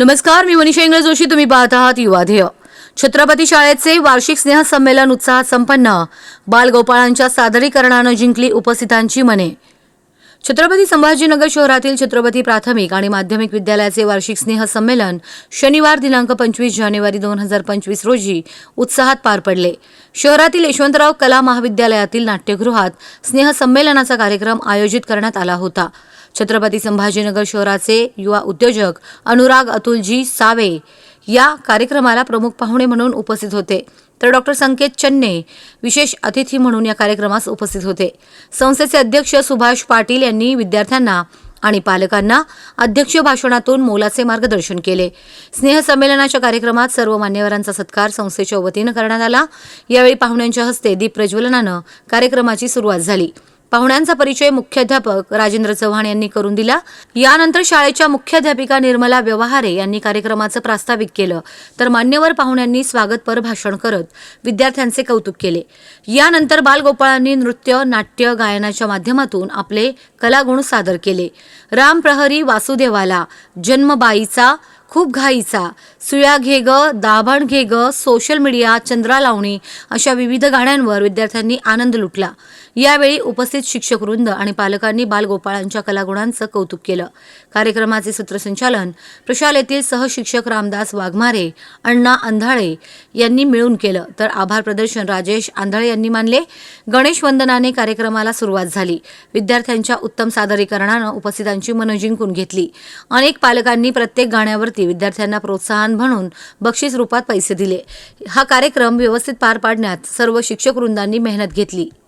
नमस्कार मी मनीषा इंग्रज जोशी. तुम्ही पाहत आहात युवाध्येय छत्रपती शाळेचे वार्षिक स्नेहसंमेलन उत्साहात संपन्न. बालगोपाळांच्या सादरीकरणानं जिंकली उपस्थितांची मने. छत्रपती संभाजीनगर शहरातील छत्रपती प्राथमिक आणि माध्यमिक विद्यालयाचे वार्षिक स्नेह संमेलन शनिवार दिनांक पंचवीस जानेवारी दोन हजार पंचवीस रोजी उत्साहात पार पडले. शहरातील यशवंतराव कला महाविद्यालयातील नाट्यगृहात स्नेहसंमेलनाचा कार्यक्रम आयोजित करण्यात आला होता. छत्रपती संभाजीनगर शहराचे युवा उद्योजक अनुराग अतुलजी सावे या कार्यक्रमाला प्रमुख पाहुणे म्हणून उपस्थित होते. तर डॉक्टर संकेत चन्ने विशेष अतिथी म्हणून या कार्यक्रमास उपस्थित होते. संस्थेचे अध्यक्ष सुभाष पाटील यांनी विद्यार्थ्यांना आणि पालकांना अध्यक्ष भाषणातून मोलाचे मार्गदर्शन केले. स्नेहसंमेलनाच्या कार्यक्रमात सर्व मान्यवरांचा सत्कार संस्थेच्या वतीनं करण्यात आला. यावेळी पाहुण्यांच्या हस्ते दीप प्रज्वलनानं कार्यक्रमाची सुरुवात झाली. पाहुण्यांचा परिचय मुख्याध्यापक राजेंद्र चव्हाण यांनी करून दिला. यानंतर शाळेच्या मुख्याध्यापिका निर्मला व्यवहारे यांनी कार्यक्रमाचं प्रास्ताविक केलं. तर मान्यवर पाहुण्यांनी स्वागतपर भाषण करत विद्यार्थ्यांचे कौतुक केले. यानंतर बालगोपाळांनी नृत्य नाट्य गायनाच्या माध्यमातून आपले कलागुण सादर केले. राम प्रहरी वासुदेवाला जन्मबाईचा खूप घाईचा. सुया घे ग दाभण घे ग सोशल मीडिया चंद्रा लावणी अशा विविध गाण्यांवर विद्यार्थ्यांनी आनंद लुटला. यावेळी उपस्थित शिक्षक वृंद आणि पालकांनी बालगोपाळांच्या कलागुणांचं कौतुक केलं. कार्यक्रमाचे सूत्रसंचालन प्रशालेतील सहशिक्षक रामदास वाघमारे अण्णा अंधाळे यांनी मिळून केलं. तर आभार प्रदर्शन राजेश आंधळे यांनी मानले. गणेश वंदनाने कार्यक्रमाला सुरुवात झाली. विद्यार्थ्यांच्या उत्तम सादरीकरणानं उपस्थितांची मनं जिंकून घेतली. अनेक पालकांनी प्रत्येक गाण्यावरती विद्यार्थ्यांना प्रोत्साहन म्हणून बक्षीस रूपात पैसे दिले. हा कार्यक्रम व्यवस्थित पार पाडण्यात सर्व शिक्षक वृंदांनी मेहनत घेतली.